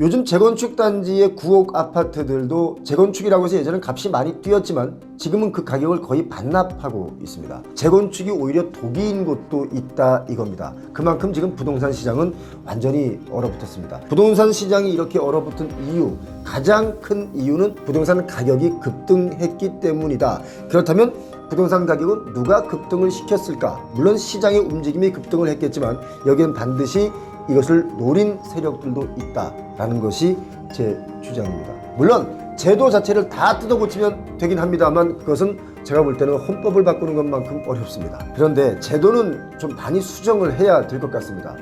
요즘 재건축 단지의 9억 아파트들도 재건축이라고 해서 예전엔 값이 많이 뛰었지만 지금은 그 가격을 거의 반납하고 있습니다. 재건축이 오히려 독이인 곳도 있다 이겁니다. 그만큼 지금 부동산 시장은 완전히 얼어붙었습니다. 부동산 시장이 이렇게 얼어붙은 이유, 가장 큰 이유는 부동산 가격이 급등했기 때문이다. 그렇다면 부동산 가격은 누가 급등을 시켰을까? 물론 시장의 움직임이 급등을 했겠지만 여기는 반드시 이것을 노린 세력들도 있다라는 것이 제 주장입니다. 물론 제도 자체를 다 뜯어고치면 되긴 합니다만 그것은 제가 볼 때는 헌법을 바꾸는 것만큼 어렵습니다. 그런데 제도는 좀 많이 수정을 해야 될 것 같습니다.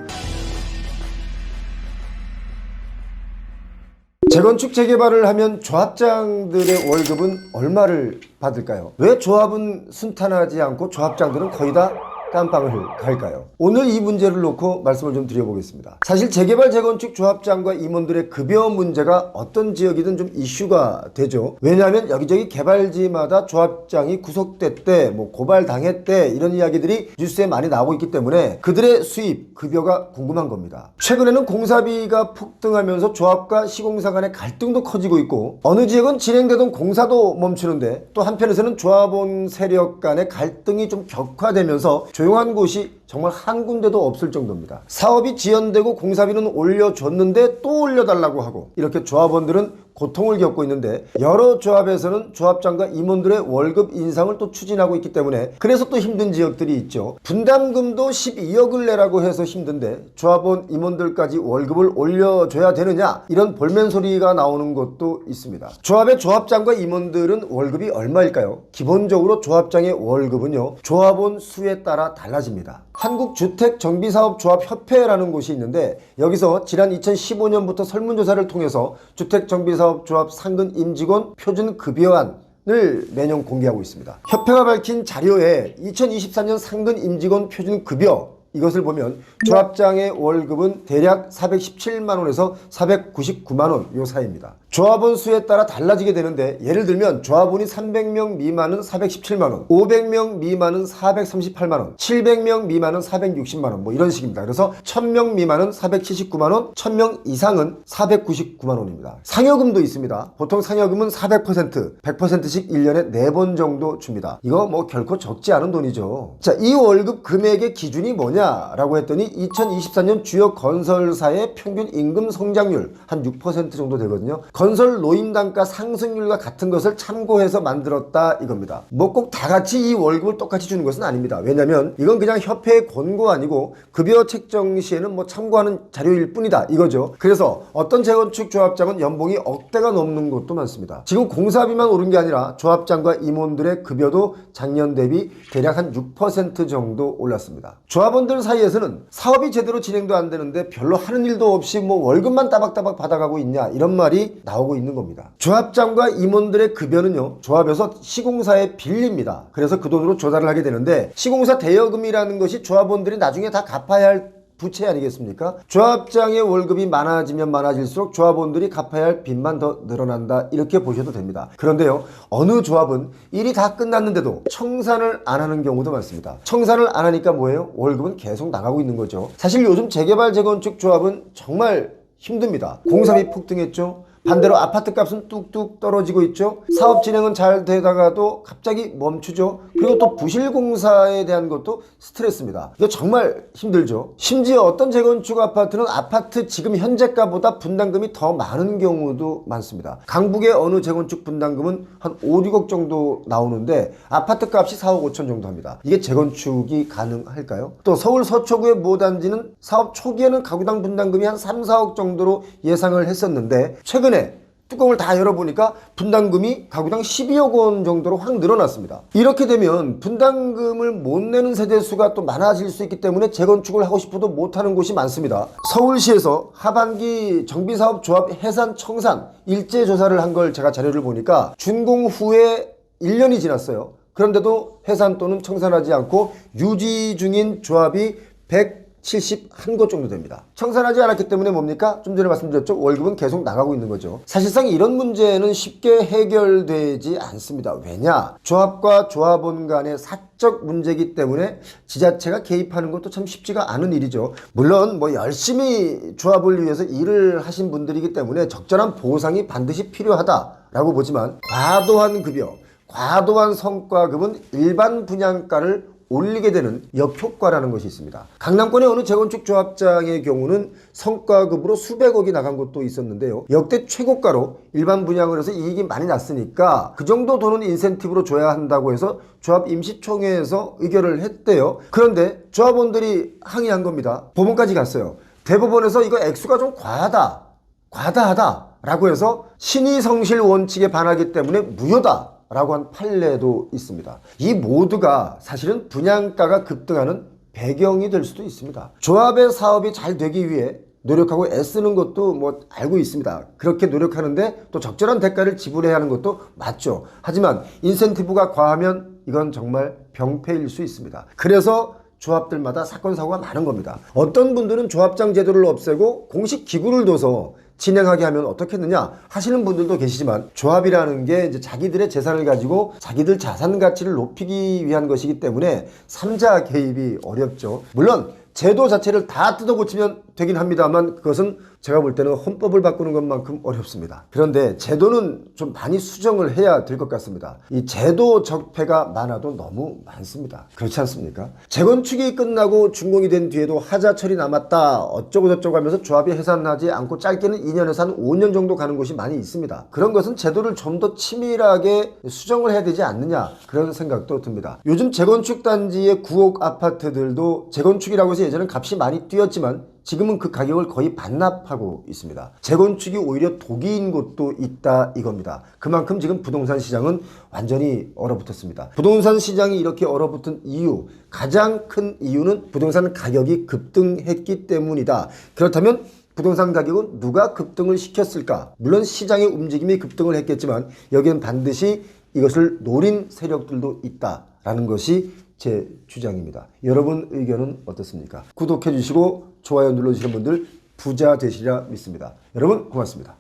재건축 재개발을 하면 조합장들의 월급은 얼마를 받을까요? 왜 조합은 순탄하지 않고 조합장들은 거의 다 깜빵을 갈까요? 오늘 이 문제를 놓고 말씀을 좀 드려보겠습니다. 사실 재개발 재건축 조합장과 임원들의 급여 문제가 어떤 지역이든 좀 이슈가 되죠. 왜냐하면 여기저기 개발지마다 조합장이 구속됐대, 뭐 고발당했대 이런 이야기들이 뉴스에 많이 나오고 있기 때문에 그들의 수입, 급여가 궁금한 겁니다. 최근에는 공사비가 폭등하면서 조합과 시공사 간의 갈등도 커지고 있고 어느 지역은 진행되던 공사도 멈추는데 또 한편에서는 조합원 세력 간의 갈등이 좀 격화되면서 조용한 곳이 정말 한 군데도 없을 정도입니다. 사업이 지연되고 공사비는 올려줬는데 또 올려달라고 하고 이렇게 조합원들은 고통을 겪고 있는데 여러 조합에서는 조합장과 임원들의 월급 인상을 또 추진하고 있기 때문에 그래서 또 힘든 지역들이 있죠. 분담금도 12억을 내라고 해서 힘든데 조합원 임원들까지 월급을 올려줘야 되느냐 이런 볼멘 소리가 나오는 것도 있습니다. 조합의 조합장과 임원들은 월급이 얼마일까요? 기본적으로 조합장의 월급은요 조합원 수에 따라 달라집니다. 한국주택정비사업조합협회라는 곳이 있는데 여기서 지난 2015년부터 설문조사를 통해서 주택정비사업조합 상근 임직원 표준급여안 을 매년 공개하고 있습니다. 협회가 밝힌 자료에 2024년 상근 임직원 표준 급여 이것을 보면 조합장의 월급은 대략 417만 원에서 499만 원 요 사이입니다. 조합원 수에 따라 달라지게 되는데 예를 들면 조합원이 300명 미만은 417만 원, 500명 미만은 438만 원, 700명 미만은 460만 원 뭐 이런 식입니다. 그래서 1000명 미만은 479만 원, 1000명 이상은 499만 원입니다. 상여금도 있습니다. 보통 상여금은 400% 100%씩 1년에 4번 정도 줍니다. 이거 뭐 결코 적지 않은 돈이죠. 자, 이 월급 금액의 기준이 뭐냐 라고 했더니 2024년 주요 건설사의 평균 임금 성장률 한 6% 정도 되거든요. 건설 노임 단가 상승률과 같은 것을 참고해서 만들었다 이겁니다. 뭐 꼭 다 같이 이 월급을 똑같이 주는 것은 아닙니다. 왜냐면 이건 그냥 협회의 권고 아니고 급여 책정 시에는 뭐 참고하는 자료일 뿐이다 이거죠. 그래서 어떤 재건축 조합장은 연봉이 억대가 넘는 곳도 많습니다. 지금 공사비만 오른 게 아니라 조합장과 임원들의 급여도 작년 대비 대략 한 6% 정도 올랐습니다. 조합원들 사이에서는 사업이 제대로 진행도 안 되는데 별로 하는 일도 없이 뭐 월급만 따박따박 받아가고 있냐 이런 말이 나오고 있는 겁니다. 조합장과 임원들의 급여는요 조합에서 시공사에 빌립니다. 그래서 그 돈으로 조달을 하게 되는데 시공사 대여금이라는 것이 조합원들이 나중에 다 갚아야 할 부채 아니겠습니까? 조합장의 월급이 많아지면 많아질수록 조합원들이 갚아야 할 빚만 더 늘어난다 이렇게 보셔도 됩니다. 그런데요 어느 조합은 일이 다 끝났는데도 청산을 안 하는 경우도 많습니다. 청산을 안 하니까 뭐예요? 월급은 계속 나가고 있는 거죠. 사실 요즘 재개발 재건축 조합은 정말 힘듭니다. 공사비 폭등했죠. 반대로 아파트 값은 뚝뚝 떨어지고 있죠. 사업 진행은 잘 되다가도 갑자기 멈추죠. 그리고 또 부실 공사에 대한 것도 스트레스입니다. 이거 정말 힘들죠. 심지어 어떤 재건축 아파트는 아파트 지금 현재가보다 분담금이 더 많은 경우도 많습니다. 강북의 어느 재건축 분담금은 한 5, 6억 정도 나오는데 아파트 값이 4억 5천 정도 합니다. 이게 재건축이 가능할까요? 또 서울 서초구의 모 단지는 사업 초기에는 가구당 분담금이 한 3, 4억 정도로 예상을 했었는데 최근 최근에 뚜껑을 다 열어보니까 분담금이 가구당 12억 원 정도로 확 늘어났습니다. 이렇게 되면 분담금을 못 내는 세대 수가 또 많아질 수 있기 때문에 재건축을 하고 싶어도 못하는 곳이 많습니다. 서울시에서 하반기 정비사업 조합 해산 청산 일제 조사를 한 걸 제가 자료를 보니까 준공 후에 1년이 지났어요. 그런데도 해산 또는 청산하지 않고 유지 중인 조합이 100 71곳 정도 됩니다. 청산하지 않았기 때문에 뭡니까? 좀 전에 말씀드렸죠. 월급은 계속 나가고 있는 거죠. 사실상 이런 문제는 쉽게 해결되지 않습니다. 왜냐? 조합과 조합원 간의 사적 문제이기 때문에 지자체가 개입하는 것도 참 쉽지가 않은 일이죠. 물론 뭐 열심히 조합을 위해서 일을 하신 분들이기 때문에 적절한 보상이 반드시 필요하다라고 보지만 과도한 급여, 과도한 성과급은 일반 분양가를 올리게 되는 역효과라는 것이 있습니다. 강남권의 어느 재건축 조합장의 경우는 성과급으로 수백억이 나간 곳도 있었는데요. 역대 최고가로 일반 분양을 해서 이익이 많이 났으니까 그 정도 돈은 인센티브로 줘야 한다고 해서 조합 임시총회에서 의결을 했대요. 그런데 조합원들이 항의한 겁니다. 법원까지 갔어요. 대법원에서 이거 액수가 좀 과하다. 과다하다. 라고 해서 신의성실 원칙에 반하기 때문에 무효다. 라고 한 판례도 있습니다. 이 모두가 사실은 분양가가 급등하는 배경이 될 수도 있습니다. 조합의 사업이 잘 되기 위해 노력하고 애쓰는 것도 뭐 알고 있습니다. 그렇게 노력하는데 또 적절한 대가를 지불해야 하는 것도 맞죠. 하지만 인센티브가 과하면 이건 정말 병폐일 수 있습니다. 그래서 조합들마다 사건 사고가 많은 겁니다. 어떤 분들은 조합장 제도를 없애고 공식 기구를 둬서 진행하게 하면 어떻겠느냐 하시는 분들도 계시지만 조합이라는 게 이제 자기들의 재산을 가지고 자기들 자산 가치를 높이기 위한 것이기 때문에 삼자 개입이 어렵죠. 물론 제도 자체를 다 뜯어 고치면 되긴 합니다만 그것은 제가 볼 때는 헌법을 바꾸는 것만큼 어렵습니다. 그런데 제도는 좀 많이 수정을 해야 될 것 같습니다. 이 제도 적폐가 많아도 너무 많습니다. 그렇지 않습니까? 재건축이 끝나고 준공이 된 뒤에도 하자철이 남았다 어쩌고 저쩌고 하면서 조합이 해산하지 않고 짧게는 2년에서 한 5년 정도 가는 곳이 많이 있습니다. 그런 것은 제도를 좀 더 치밀하게 수정을 해야 되지 않느냐 그런 생각도 듭니다. 요즘 재건축 단지의 9억 아파트들도 재건축이라고 해서 예전엔 값이 많이 뛰었지만 지금은 그 가격을 거의 반납하고 있습니다. 재건축이 오히려 독이인 곳도 있다 이겁니다. 그만큼 지금 부동산 시장은 완전히 얼어붙었습니다. 부동산 시장이 이렇게 얼어붙은 이유, 가장 큰 이유는 부동산 가격이 급등했기 때문이다. 그렇다면 부동산 가격은 누가 급등을 시켰을까? 물론 시장의 움직임이 급등을 했겠지만 여기엔 반드시 이것을 노린 세력들도 있다라는 것이 제 주장입니다. 여러분 의견은 어떻습니까? 구독해 주시고 좋아요 눌러주시는 분들 부자 되시리라 믿습니다. 여러분 고맙습니다.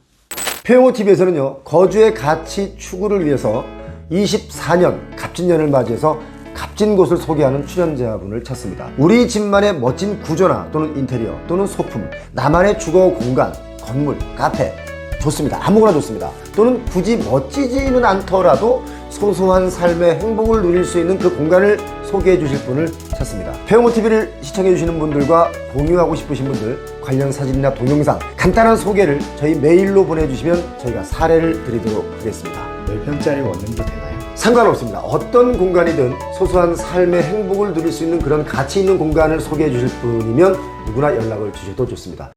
표영호 TV에서는요 거주의 가치 추구를 위해서 24년 갑진년을 맞이해서 값진 곳을 소개하는 출연자분을 찾습니다. 우리 집만의 멋진 구조나 또는 인테리어 또는 소품, 나만의 주거 공간, 건물, 카페 좋습니다. 아무거나 좋습니다. 또는 굳이 멋지지는 않더라도 소소한 삶의 행복을 누릴 수 있는 그 공간을 소개해 주실 분을 찾습니다. 태영호 TV를 시청해 주시는 분들과 공유하고 싶으신 분들 관련 사진이나 동영상 간단한 소개를 저희 메일로 보내주시면 저희가 사례를 드리도록 하겠습니다. 몇 평짜리 원룸도 되나요? 상관없습니다. 어떤 공간이든 소소한 삶의 행복을 누릴 수 있는 그런 가치 있는 공간을 소개해 주실 분이면 누구나 연락을 주셔도 좋습니다.